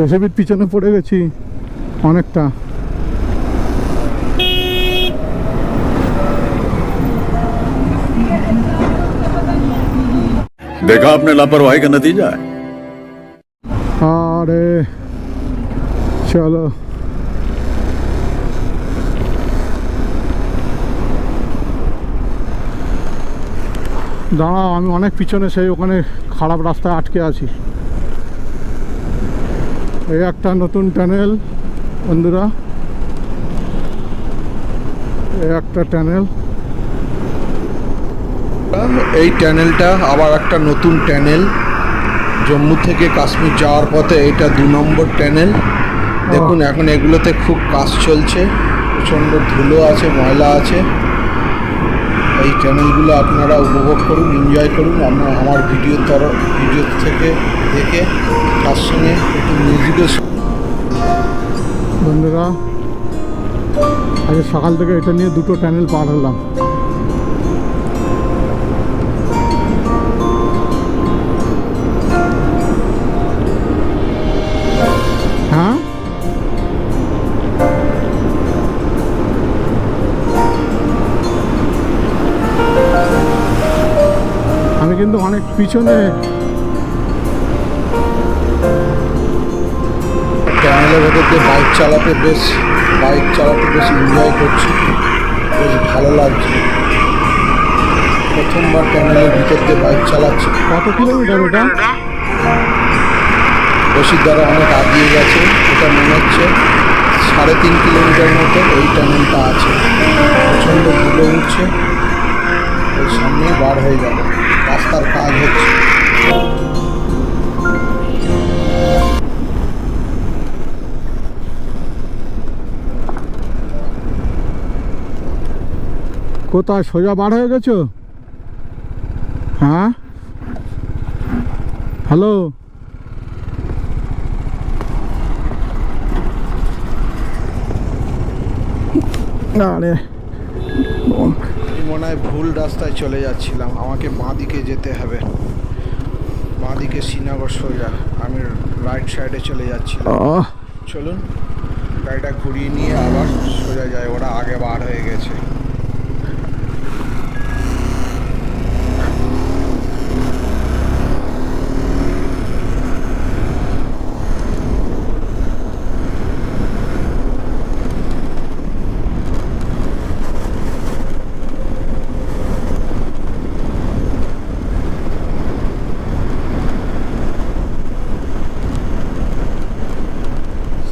জেসিবির পিছনে পড়ে গেছি অনেকটা देखा आपने लापरवाही का नतीजा है আরে চলো দাঁড়াও আমি অনেক পিছনে সেই ওখানে খারাপ রাস্তায় আটকে আছি এই একটা নতুন টানেল বন্ধুরা। এই একটা টানেল এই ট্যানেলটা আবার একটা নতুন ট্যানেল জম্মু থেকে কাশ্মীর যাওয়ার পথে এটা দু নম্বর ট্যানেল দেখুন এখন এগুলোতে খুব কাজ চলছে। প্রচণ্ড ধুলো আছে ময়লা আছে। এই চ্যানেলগুলো আপনারা উপভোগ করুন এনজয় করুন। আমরা আমার ভিডিও তরফ ভিডিও থেকে দেখে তার সঙ্গে একটু মিউজিকের বন্ধুরা, আজ সকাল থেকে এটা নিয়ে দুটো প্যানেল পার হলাম। কিন্তু অনেক পিছনে। ট্যানেলের ভেতর দিয়ে বাইক চালাতে বেশ বাইক চালাতে বেশ এনজয় করছি। বেশ ভালো লাগছে। প্রথমবার ট্যানেলের ভিতর দিয়ে বাইক চালাচ্ছি। কত কিলোমিটার ওটা বসির দ্বারা অনেক আগিয়ে গেছে এটা মনে হচ্ছে সাড়ে তিন কিলোমিটার মতো এই ট্যানেলটা আছে। প্রচণ্ড ধুলো উঠছে ওই সামনেই বার হয়ে যাবে রাস্তার কাজ হচ্ছে। কোথায় সোজা বার হয়ে গেছো? হ্যাঁ? হ্যালো? আরে আমি মনে হয় ভুল রাস্তায় চলে যাচ্ছিলাম। আমাকে বাঁ দিকে যেতে হবে। বাঁ দিকে শ্রীনগর সোজা আমি রাইট সাইডে চলে যাচ্ছিলাম। চলুন গাড়িটা ঘুরিয়ে নিয়ে আবার সোজা যায় ওরা আগে বার হয়ে গেছে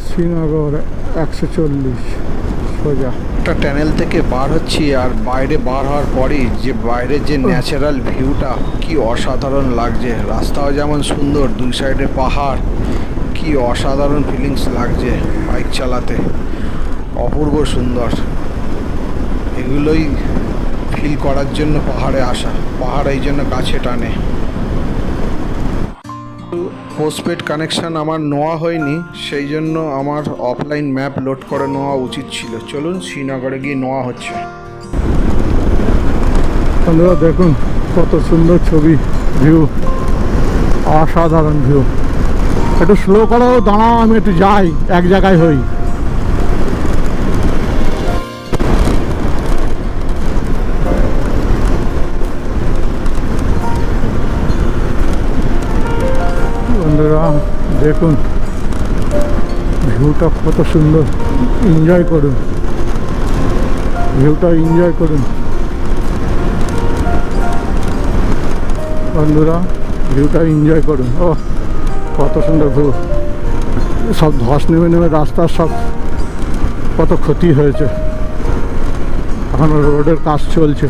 শ্রীনগর একশো চল্লিশ সোজা। একটা ট্যানেল থেকে বার হচ্ছি আর বাইরে বার হওয়ার পরেই যে বাইরের যে ন্যাচারাল ভিউটা কি অসাধারণ লাগছে। রাস্তাও যেমন সুন্দর দুই সাইডে পাহাড় কি অসাধারণ ফিলিংস লাগছে বাইক চালাতে। অপূর্ব সুন্দর। এগুলোই ফিল করার জন্য পাহাড়ে আসা। পাহাড় এই জন্য গাছে টানে। পোস্টপেড কানেকশান আমার নেওয়া হয়নি, সেই জন্য আমার অফলাইন ম্যাপ লোড করে নেওয়া উচিত ছিল। চলুন শ্রীনগরে গিয়ে নেওয়া হচ্ছে। দেখুন, কত সুন্দর ছবি ভিউ অসাধারণ ভিউ একটু স্লো করো দাঁড়াও, আমি একটু যাই, এক জায়গায় হই। দেখুন, ভিউটা কত সুন্দর। এনজয় করুন। ভিউটা এনজয় করুন। বন্ধুরা, ভিউটা এনজয় করুন। ও কত সুন্দর ভিউ সব ধস নেমে নেমে রাস্তার সব কত ক্ষতি হয়েছে। এখন রোডের কাজ চলছে।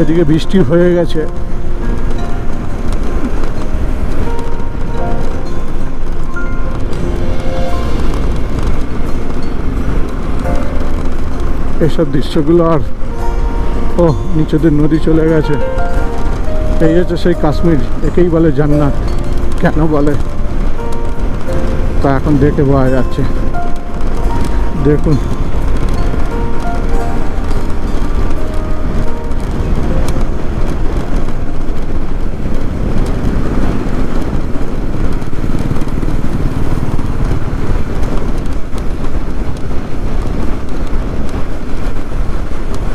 এদিকে বৃষ্টি হয়ে গেছে। এসব দৃশ্যগুলো আর ও নিচে দিয়ে নদী চলে গেছে। এই হচ্ছে সেই কাশ্মীর, একেই বলে জান্নাত। কেন বলে? তা এখন দেখে পাওয়া যাচ্ছে। দেখুন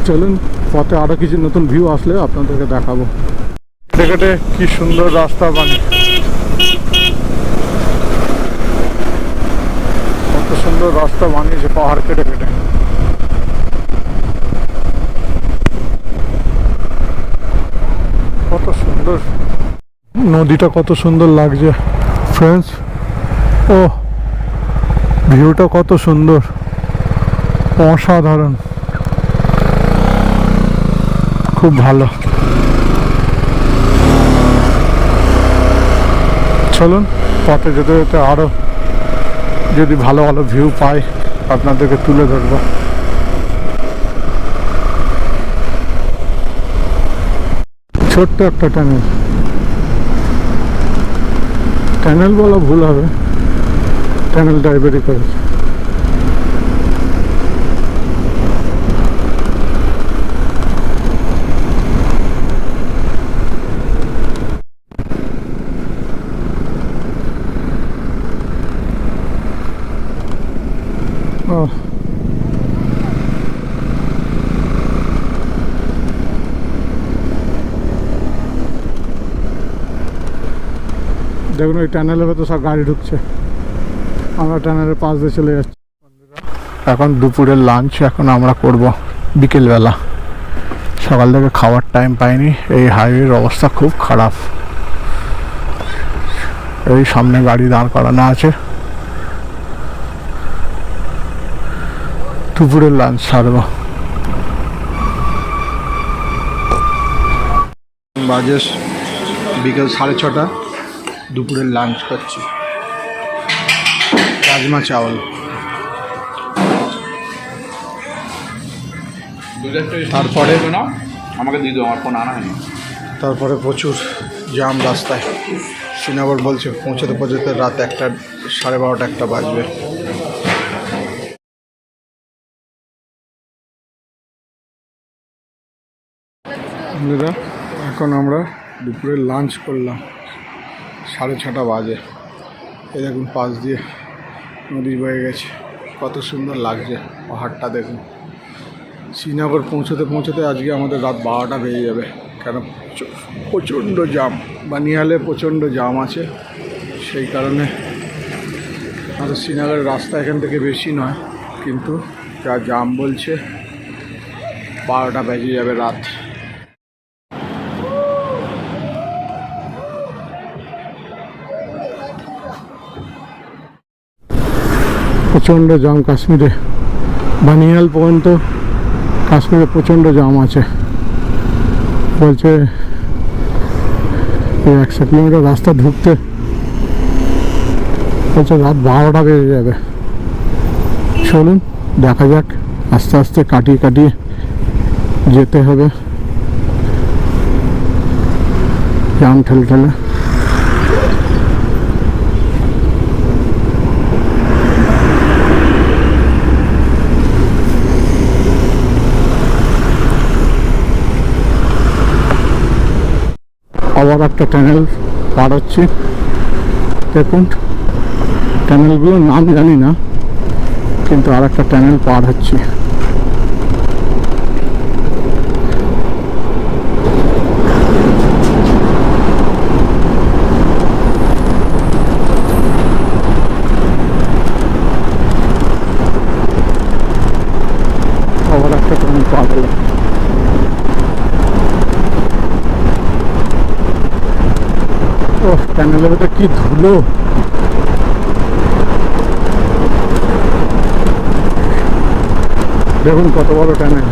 চলুন, পথে আরও কিছু নতুন ভিউ আসলে আপনাদেরকে দেখাবো। কেটে কি সুন্দর রাস্তা বানিয়ে কত সুন্দর রাস্তা বানিয়েছে পাহাড় কেটে কেটে। কত সুন্দর। নদীটা কত সুন্দর লাগছে। ফ্রেন্ডস ও ভিউটা কত সুন্দর। অসাধারণ। খুব ভালো। চলুন, পথে যেতে যেতে আরও যদি ভালো ভালো ভিউ পাই, আপনাদেরকে তুলে ধরবো। ছোট্ট একটা টানেল টানেল বলা ভুল হবে। টানেল ড্রাইভারি করেছে। ও। দেখুন, ওই টানেলের ভেতর সব গাড়ি ঢুকছে। আমরা টানেলের পাশ দিয়ে চলে যাচ্ছি। এখন দুপুরের লাঞ্চ এখন আমরা করব বিকেলবেলা। সকাল থেকে খাওয়ার টাইম পাইনি। এই হাইওয়ের অবস্থা খুব খারাপ। এই সামনে গাড়ি দাঁড় করানো আছে। দুপুরের লাঞ্চ সারবো বাজে বিকেল সাড়ে ছটা দুপুরের লাঞ্চ করছি। রাজমা চাওয়াল তারপরে আমাকে দিয়ে দাও আমার ফোন আনা হয়নি। তারপরে প্রচুর জাম রাস্তায়। শ্রীনগর বলছে পৌঁছতে পৌঁছতে রাত একটা সাড়ে বারোটা একটা বাজবে। বন্ধুরা, এখন আমরা দুপুরে লাঞ্চ করলাম, সাড়ে ছটা বাজে। এই দেখুন, পাশ দিয়ে নদী বয়ে গেছে। কত সুন্দর লাগছে পাহাড়টা দেখুন। শ্রীনগর পৌঁছতে পৌঁছতে আজকে আমাদের রাত বারোটা বেজে যাবে। কেন? প্রচ- প্রচণ্ড জাম বানিয়ালে প্রচণ্ড জাম আছে। সেই কারণে আমাদের শ্রীনগরের রাস্তা এখান থেকে বেশি নয়, কিন্তু যা জাম বলছে, বারোটা বেজে যাবে রাত। প্রচণ্ড জাম কাশ্মীরে। বানিয়াল পর্যন্ত কাশ্মীরে প্রচণ্ড জাম আছে। বলছে একশো কিলোমিটার রাস্তা ঢুকতে। বলছে রাত বারোটা বেজে যাবে। চলুন, দেখা যাক। আস্তে আস্তে কাটিয়ে কাটিয়ে যেতে হবে। জাম ঠেলে ঠেলে আবার একটা টানেল পার হচ্ছে দেখুন টানেলগুলোর নাম জানি না, কিন্তু আর একটা টানেল পার হচ্ছি আবার একটা টানেল পার হলাম ও টানেলের ভেতরে কি ধুলো? দেখুন কত বড় টানেল।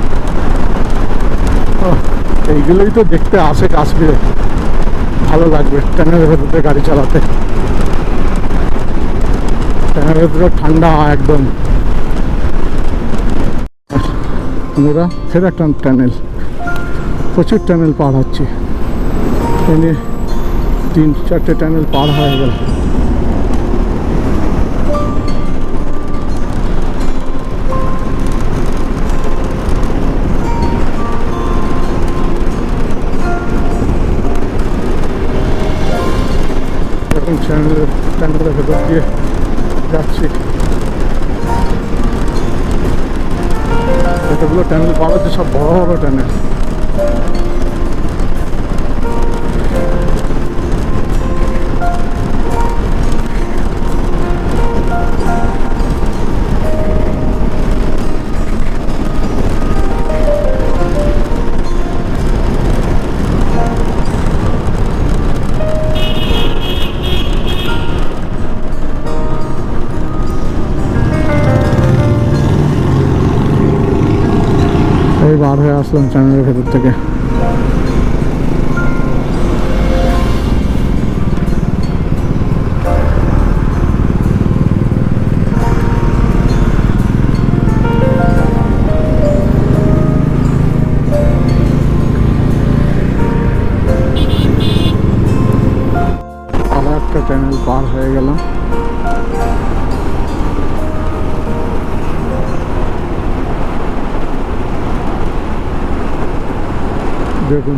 এইগুলোই তো দেখতে আসে কাশ্মীরে ভালো লাগবে টানেলের ভেতরে গাড়ি চালাতে। টানেলের ভেতরে ঠান্ডা একদম। আমরা ফের একটা টানেল। প্রচুর টানেল পার হচ্ছি। তিন চারটে টানেল পার হয়ে গেল। দিয়ে যাচ্ছি। এতগুলো ট্যানেল পার হচ্ছে সব বড় বড় ট্যানেল আসলাম চ্যানেলের ভেতর থেকে। দেখুন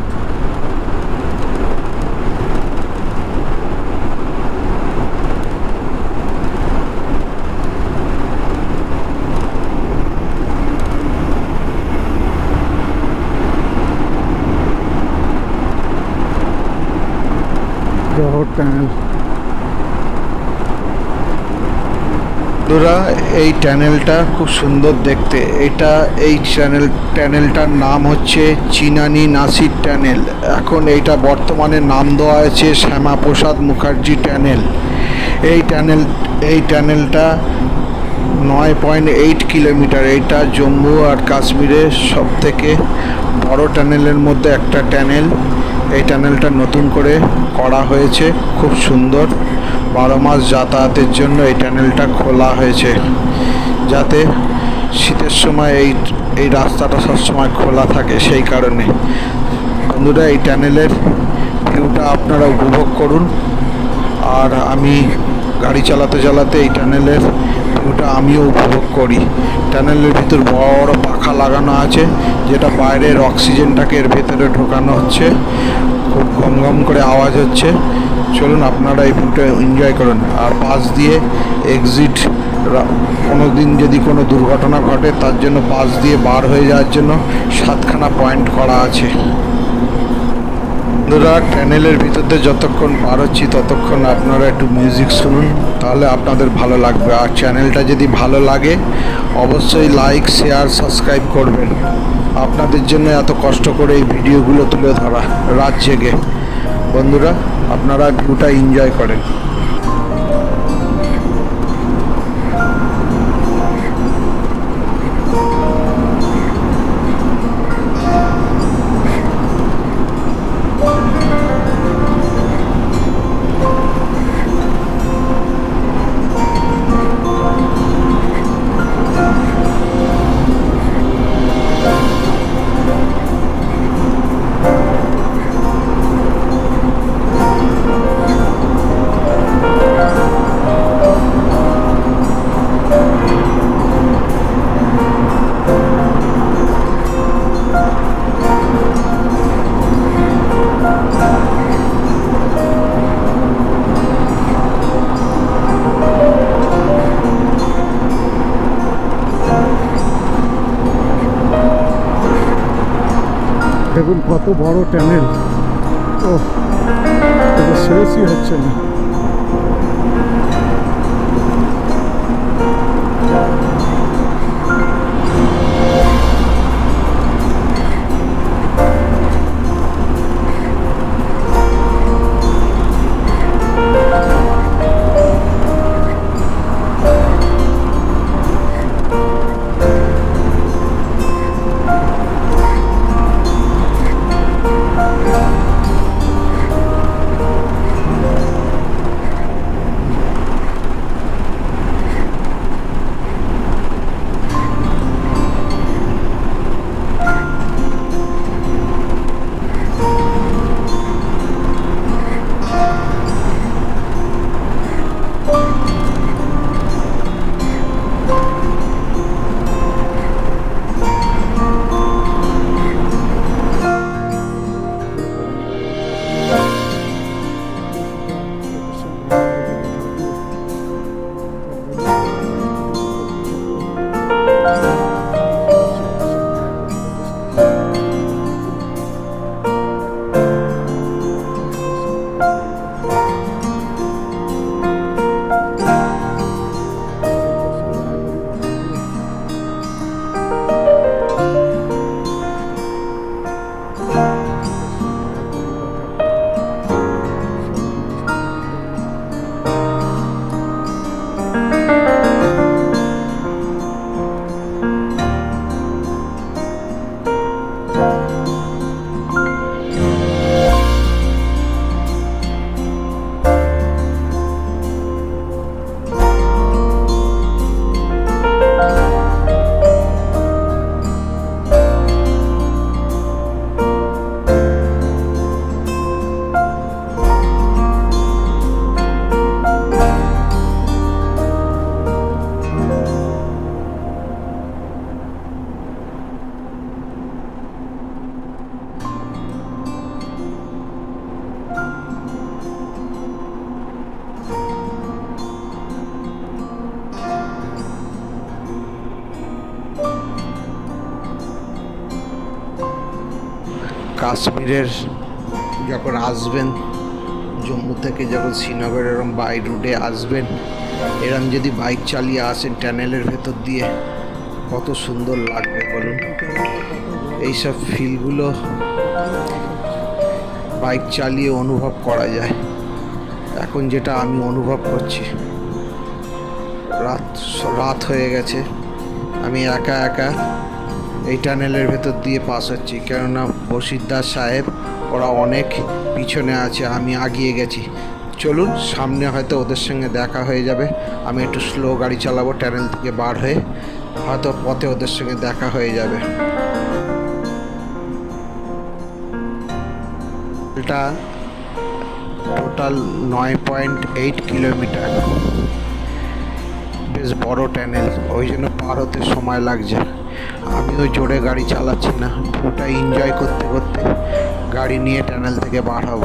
জহর টানেল বন্ধুরা, এই চ্যানেলটা খুব সুন্দর দেখতে। এটা এই চ্যানেল, চ্যানেলটার নাম হচ্ছে চিনানি নাসির চ্যানেল। এখন এইটা বর্তমানে নাম দেওয়া হয়েছে শ্যামাপ্রসাদ মুখার্জি চ্যানেল। এই চ্যানেল, এই চ্যানেলটা নয় পয়েন্ট এইট কিলোমিটার। এটা জম্মু আর কাশ্মীরের সব থেকে বড় টানেলের মধ্যে একটা টানেল এই টানেলটা নতুন করে করা হয়েছে, খুব সুন্দর। বারো মাস যাতায়াতের জন্য এই টানেলটা খোলা হয়েছে। যাতে শীতের সময় এই এই রাস্তাটা সবসময় খোলা থাকে সেই কারণে। বন্ধুরা, এই টানেলের ভিউটা আপনারা উপভোগ করুন। আর আমি গাড়ি চালাতে চালাতে এই টানেলের ভিউটা আমিও উপভোগ করি। টানেলের ভিতর বড় পাখা লাগানো আছে। যেটা বাইরের অক্সিজেনটাকে এর ভেতরে ঢোকানো হচ্ছে, খুব ঘম ঘম করে আওয়াজ হচ্ছে। চলুন আপনারা এই ভিউটা এনজয় করুন। আর পাশ দিয়ে এক্সিট কোনো দিন যদি কোনো দুর্ঘটনা ঘটে, তার জন্য পাশ দিয়ে বার হয়ে যাওয়ার জন্য সাতখানা পয়েন্ট করা আছে। বন্ধুরা ট্যানেলের ভিতর দিয়ে যতক্ষণ পার হচ্ছি, ততক্ষণ আপনারা একটু মিউজিক শুনুন, তাহলে আপনাদের ভালো লাগবে। আর চ্যানেলটা যদি ভালো লাগে, অবশ্যই লাইক শেয়ার সাবস্ক্রাইব করবেন। আপনাদের জন্য এত কষ্ট করে এই ভিডিওগুলো তুলে ধরা রাত জেগে। বন্ধুরা, আপনারা ভিউটা এনজয় করেন। বড় ট্যানেল কাশ্মীরের যখন আসবেন, জম্মু থেকে যখন শ্রীনগর এরম বাই রুটে আসবেন, এরম যদি বাইক চালিয়ে আসেন ট্যানেলের ভেতর দিয়ে, কত সুন্দর লাগবে বলুন? এইসব ফিলগুলো বাইক চালিয়ে অনুভব করা যায়। এখন যেটা আমি অনুভব করছি, রাত রাত হয়ে গেছে। আমি একা একা এই টানেলের ভেতর দিয়ে পাস হচ্ছি। কেননা বসিরদার সাহেব, ওরা অনেক পিছনে আছে, আমি আগিয়ে গেছি। চলুন, সামনে হয়তো ওদের সঙ্গে দেখা হয়ে যাবে। আমি একটু স্লো গাড়ি চালাবো টানেল থেকে বার হয়ে। হয়তো পথে ওদের সঙ্গে দেখা হয়ে যাবে। এটা টোটাল নয় পয়েন্ট এইট কিলোমিটার। বেশ বড় ট্যানেল ওই জন্য পার হতে সময় লাগছে। আমিও জোরে গাড়ি চালাচ্ছি না, পুরোটা এনজয় করতে করতে গাড়ি নিয়ে ট্যানেল থেকে বার হব।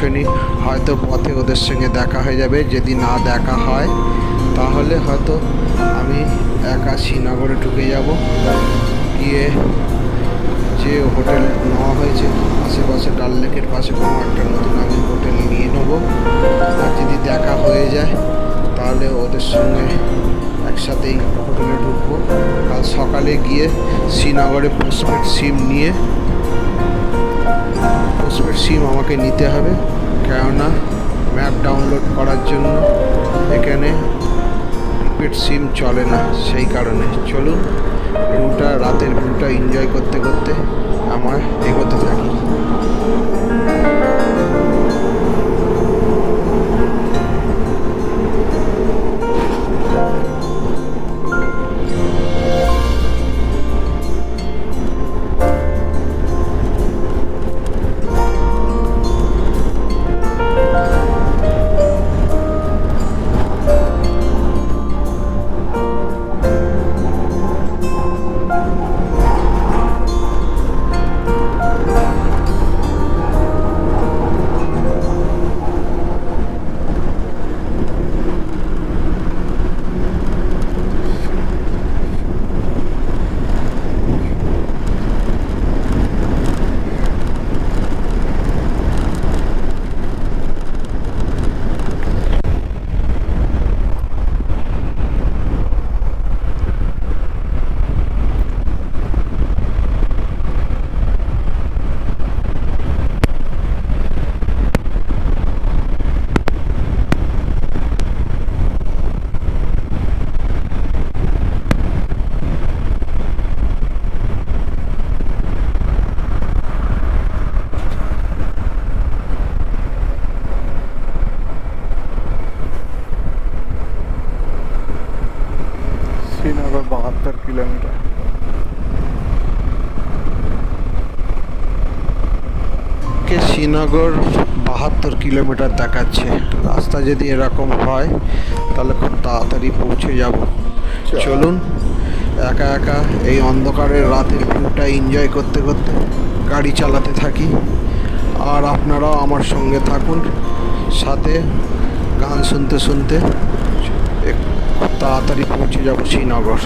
পৌঁছনি হয়তো পথে ওদের সঙ্গে দেখা হয়ে যাবে। যদি না দেখা হয়, তাহলে হয়তো আমি একা শ্রীনগরে ঢুকে যাব। গিয়ে যে হোটেল নেওয়া হয়েছে, আশেপাশে ডাল লেকের পাশে কোনো একটা নতুন আমি হোটেল নিয়ে নেব। আর যদি দেখা হয়ে যায়, তাহলে ওদের সঙ্গে একসাথেই হোটেলে ঢুকবো। কাল সকালে গিয়ে শ্রীনগরে পোস্টপেড সিম নিয়ে পোস্টপেড সিম আমাকে নিতে হবে, কেননা ম্যাপ ডাউনলোড করার জন্য এখানে প্রিপেড সিম চলে না, সেই কারণে। চলুন ভিউটা রাতের ভিউটা এনজয় করতে করতে আমার এগোতে থাকি। কিলোমিটার। শ্রীনগর বাহাত্তর কিলোমিটার দেখাচ্ছে। রাস্তা যদি এরকম হয় তাহলে খুব তাড়াতাড়ি পৌঁছে যাব। চলুন একা একা এই অন্ধকারের রাতের ভিউটা এনজয় করতে করতে গাড়ি চালাতে থাকি। আর আপনারাও আমার সঙ্গে থাকুন সাথে গান শুনতে শুনতে। এক- তাড়াতাড়ি পৌঁছে যাব শ্রীনগর।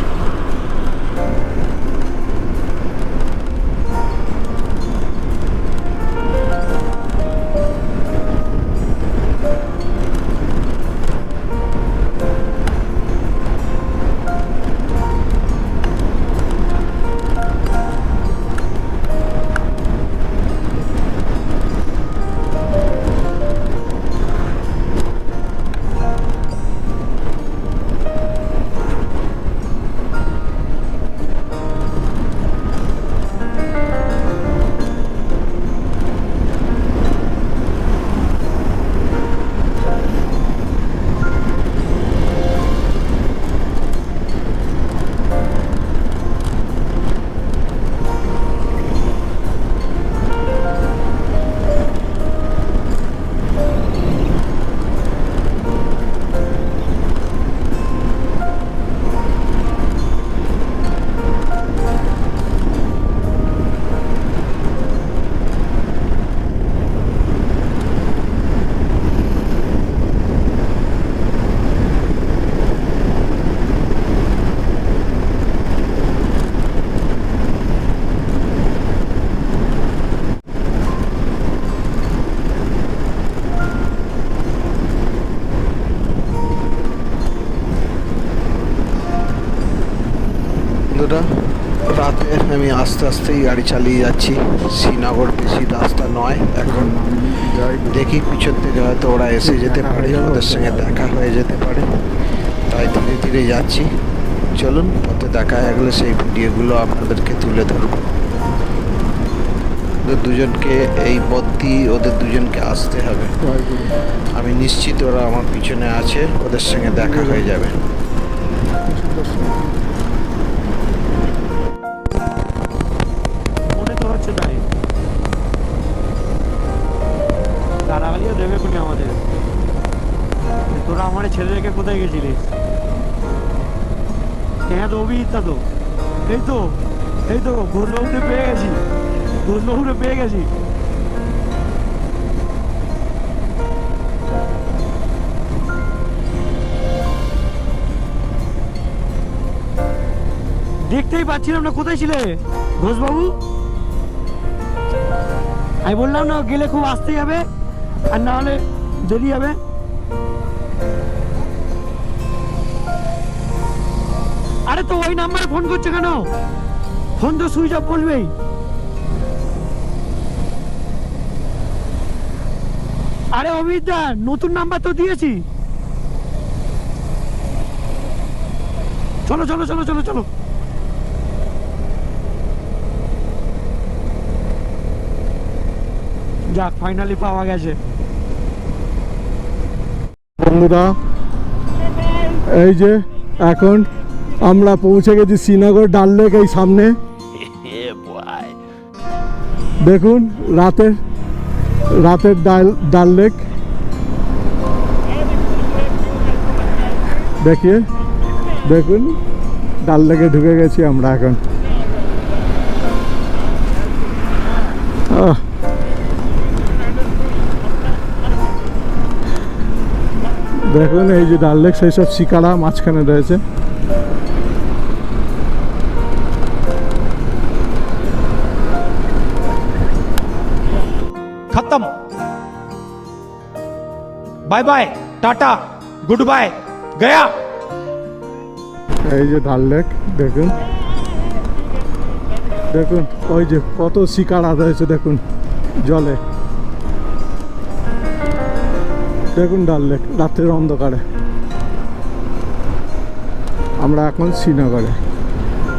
চালিয়ে যাচ্ছি। শ্রীনগর বেশি রাস্তা নয়। এখন দেখি পিছন থেকে হয়তো ওরা এসে যেতে পারে, ওদের সঙ্গে দেখা হয়ে যেতে পারে। তাই ধীরে ধীরে যাচ্ছি। চলুন, পথে দেখা হয়ে গেলে সেই ভিডিওগুলো আপনাদেরকে তুলে ধরবো। ওদের দুজনকে, এই পথ দিয়ে ওদের দুজনকে আসতে হবে। আমি নিশ্চিত ওরা আমার পিছনে আছে, ওদের সঙ্গে দেখা হয়ে যাবে। আমার ছেলে রেখে কোথায় গেছিলিস হ্যাঁ তো অভিহিতা তো। এই তো এই তো ঘোষবাবুরে পেয়ে গেছি। ঘোষবাবুরে পেয়ে গেছি। দেখতেই পাচ্ছিলাম না, কোথায় ছিলে? ঘোষবাবু? আমি বললাম না, গেলে খুব আসতে যাবে, আর না হলে দেরি হবে। আরে তো ওই নাম্বারে ফোন করছে কেন? ফোন তো সুইচ অফ বলবেই আরে অমিতদা নতুন নাম্বার তো দিয়েছি। চলো চলো চলো চলো চলো। যাক ফাইনালি পাওয়া গেছে। বন্ধুরা, এই যে, এখন আমরা পৌঁছে গেছি শ্রীনগর ডাল লেক এই সামনে। দেখুন রাতের রাতের ডাল ডাল লেক। দেখিয়ে দেখুন ডাল লেকে ঢুকে গেছি আমরা এখন। দেখুন এই যে ডাল লেক সেই সব শিকারা মাঝখানে রয়েছে। Bye bye tata good bye Gaya এই যে ধার লেক, দেখুন। দেখুন, ওই যে কত শিকার হয়েছে, দেখুন, জলে। দেখুন ডাল লেক, রাত্রের অন্ধকারে। আমরা এখন শ্রীনগরে।